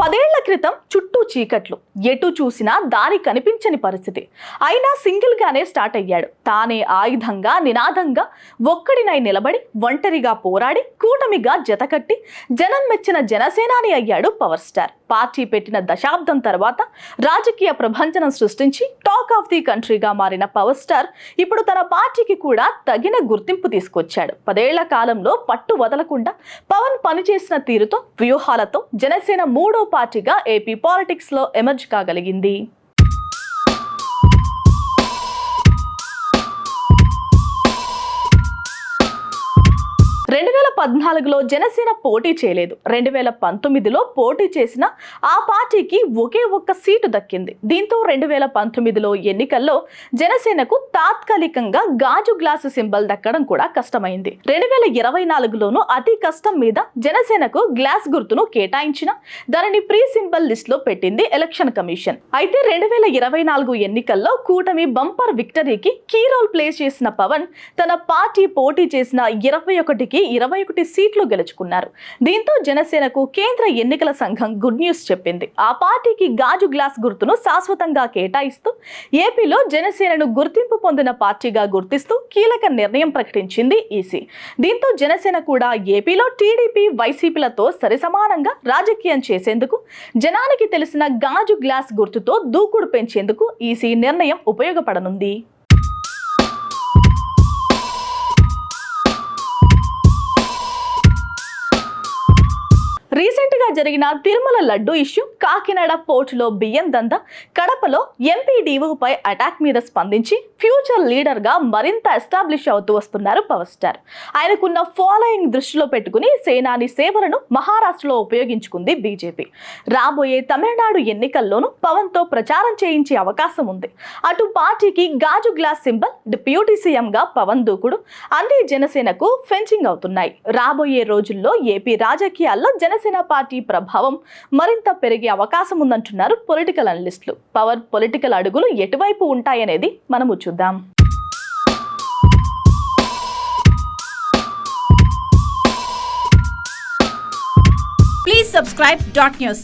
పదేళ్ళ క్రితం చుట్టూ చీకట్లు. ఎటు చూసినా దారి కనిపించని పరిస్థితి. అయినా సింగిల్గానే స్టార్ట్ అయ్యాడు. తానే ఆయుధంగా నినాదంగా ఒక్కడినై నిలబడి ఒంటరిగా పోరాడి కూటమిగా జతకట్టి జనం మెచ్చిన జనసేనాని అయ్యాడు పవర్ స్టార్. పార్టీ పెట్టిన దశాబ్దం తర్వాత రాజకీయ ప్రభంజనం సృష్టించి టాక్ ఆఫ్ ది కంట్రీగా మారిన పవర్ స్టార్ ఇప్పుడు తన పార్టీకి కూడా తగిన గుర్తింపు తీసుకొచ్చాడు. పదేళ్ళ కాలంలో పట్టు వదలకుండా పవన్ పనిచేసిన తీరుతో వ్యూహాలతో జనసేన మూడో పార్టీగా ఏపీ పాలిటిక్స్లో ఎమర్జ్ కాగలిగింది. పద్నాలుగులో జనసేన పోటీ చేయలేదు. రెండు వేల పంతొమ్మిదిలో పోటీ చేసిన ఆ పార్టీకి ఒకే ఒక్క సీటు దక్కింది. దీంతో రెండు వేల పంతొమ్మిదిలో ఎన్నికల్లో జనసేనకు తాత్కాలికంగా గాజు గ్లాసు సింబల్ దక్కడం కూడా కష్టమైంది. రెండు వేల ఇరవై నాలుగులోనూ అతి కష్టం మీద జనసేనకు గ్లాస్ గుర్తును కేటాయించిన దానిని ప్రీ సింబల్ లిస్ట్లో పెట్టింది ఎలక్షన్ కమిషన్. అయితే రెండు వేల ఇరవై నాలుగు ఎన్నికల్లో కూటమి బంపర్ విక్టరీకి కీ రోల్ ప్లే చేసిన పవన్ తన పార్టీ పోటీ చేసిన ఇరవై ఒకటికి ఇరవై ఒకటి సీట్లు గెలుచుకున్నారు. దీంతో జనసేనకు కేంద్ర ఎన్నికల సంఘం గుడ్ న్యూస్ చెప్పింది. ఆ పార్టీకి గాజు గ్లాస్ గుర్తును శాశ్వతంగా కేటాయిస్తూ ఏపీలో జనసేనను గుర్తింపు పొందిన పార్టీగా గుర్తిస్తూ కీలక నిర్ణయం ప్రకటించింది ఈసీ. దీంతో జనసేన కూడా ఏపీలో టీడీపీ వైసీపీలతో సరిసమానంగా రాజకీయం చేసేందుకు జనానికి తెలిసిన గాజు గ్లాస్ గుర్తుతో దూకుడు పెంచేందుకు ఈసీ నిర్ణయం ఉపయోగపడనుంది. రీసెంట్గా జరిగిన తిరుమల లడ్డు ఇష్యూ కాకినాడ పోర్టులో బియ్యం దంద కడపలో ఎంపీడీఓపై అటాక్ మీద స్పందించి ఫ్యూచర్ లీడర్గా మరింత ఎస్టాబ్లిష్ అవుతూ వస్తున్నారు పవర్ స్టార్. ఆయనకున్న ఫాలోయింగ్ దృష్టిలో పెట్టుకుని సేనాని సేవలను మహారాష్ట్రలో ఉపయోగించుకుంది బీజేపీ. రాబోయే తమిళనాడు ఎన్నికల్లోనూ పవన్తో ప్రచారం చేయించే అవకాశం ఉంది. అటు పార్టీకి గాజు గ్లాస్ సింబల్ డిప్యూటీ సీఎంగా పవన్ దూకుడు అన్ని జనసేనకు ఫెన్సింగ్ అవుతున్నాయి. రాబోయే రోజుల్లో ఏపీ రాజకీయాల్లో జనసేన పార్టీ ప్రభావం మరింత పెరిగే అవకాశం ఉందంటున్నారు పొలిటికల్ అనలిస్టులు. పవర్ పొలిటికల్ అడుగులు ఎటువైపు ఉంటాయనేది మనము చూద్దాం Please subscribe dot news.